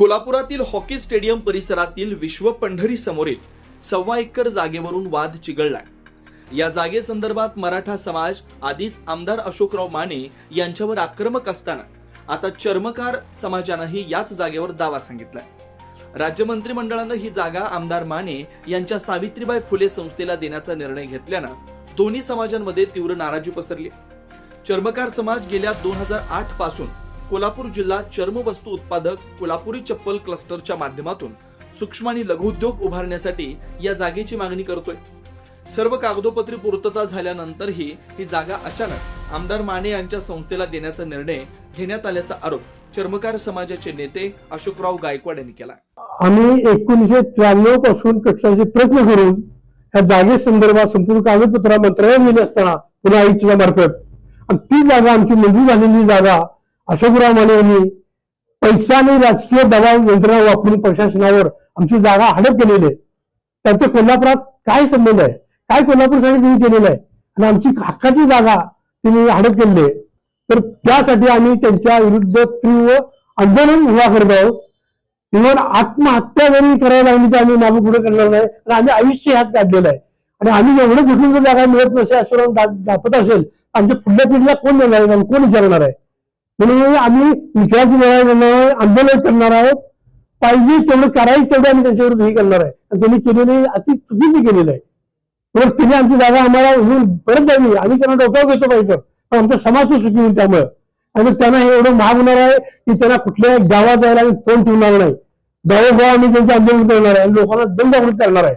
कोल्हापुरातील hockey stadium परिसरातील विश्व पंढरी समोरील सव्वा एकर जागेवरून वाद चिघळलाय. या जागेसंदर्भात मराठा समाज आधीच आमदार अशोकराव माने यांच्यावर आक्रमक असताना आता चर्मकार समाजानंही याच जागेवर दावा सांगितलाय. राज्य मंत्रिमंडळानं ही जागा आमदार माने यांच्या सावित्रीबाई फुले संस्थेला देण्याचा निर्णय घेतल्यानं दोन्ही समाजांमध्ये तीव्र नाराजी पसरली. चर्मकार समाज गेल्या दोन हजार आठपासून कोल्हापूर जिल्हा चर्मवस्तू उत्पादक कोल्हापुरी चप्पल क्लस्टरच्या माध्यमातून सूक्ष्म आणि लघुउद्योग उभारण्यासाठी या जागेची मागणी करतोय. सर्व कागदोपत्री पूर्तता झाल्यानंतरही ही जागा अचानक आमदार माने यांच्या संस्थेला देण्याचा निर्णय घेण्यात आल्याचा आरोप चर्मकार समाजाचे नेते अशोकराव गायकवाड यांनी केला आम्ही एकोणीसशे त्र्याण्णवपासून कक्षाचे प्रयत्न करून ह्या जागेसंदर्भात संपूर्ण कागदपत्र मंत्रालयात गेले असताना पुन्हा आयुक्ताच्या मार्फत. आणि ती जागा आमची मंजूर झालेली जागा अशोकराव माने यांनी पैसा आणि राजकीय दबाव यंत्रणा वापरून प्रशासनावर आमची जागा हडप केलेली आहे. त्यांचं कोल्हापुरात काय संबंध आहे? काय कोल्हापूरसाठी त्यांनी केलेलं आहे? आणि आमची हक्काची जागा त्यांनी हडप केलेली आहे. तर त्यासाठी आम्ही त्यांच्या विरुद्ध तीव्र आंदोलन उभा करत आहोत. इव्हन आत्महत्या जरी करायला लागली तर आम्ही मागे पुढे करणार नाही. आणि आम्ही आयुष्य ह्यात काढलेलं आहे. आणि आम्ही एवढं झुकून जागा मिळत नसेल असं दाखवत असेल आमच्या पुढल्या पिढीला कोण देणार आहे? कोण विचारणार आहे? म्हणून आम्ही विचाराची लढाई लढणार आहे आंदोलन करणार आहोत. पाहिजे तेवढं करायचं तेवढं आम्ही त्यांच्यावर हे करणार आहे. आणि त्यांनी केलेली अति चुकीची केलेलं आहे. म्हणून तिने आमची जागा आम्हाला उघडून परत द्यावी. आम्ही त्यांना डोक्यावर घेतो पाहिजे. पण आमचा समाज सुखी होईल त्यामुळे. आणि त्यांना हे एवढं महाग होणार आहे की त्यांना कुठल्या गावात जायला आम्ही तोंड ठेवणार नाही. गावोगाव आम्ही त्यांचे आंदोलन करणार आहे. आणि लोकांना जनजागृत करणार आहे.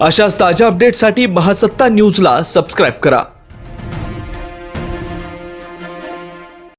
अशाच ताज्या अपडेटसाठी महासत्ता न्यूजला सबस्क्राईब करा.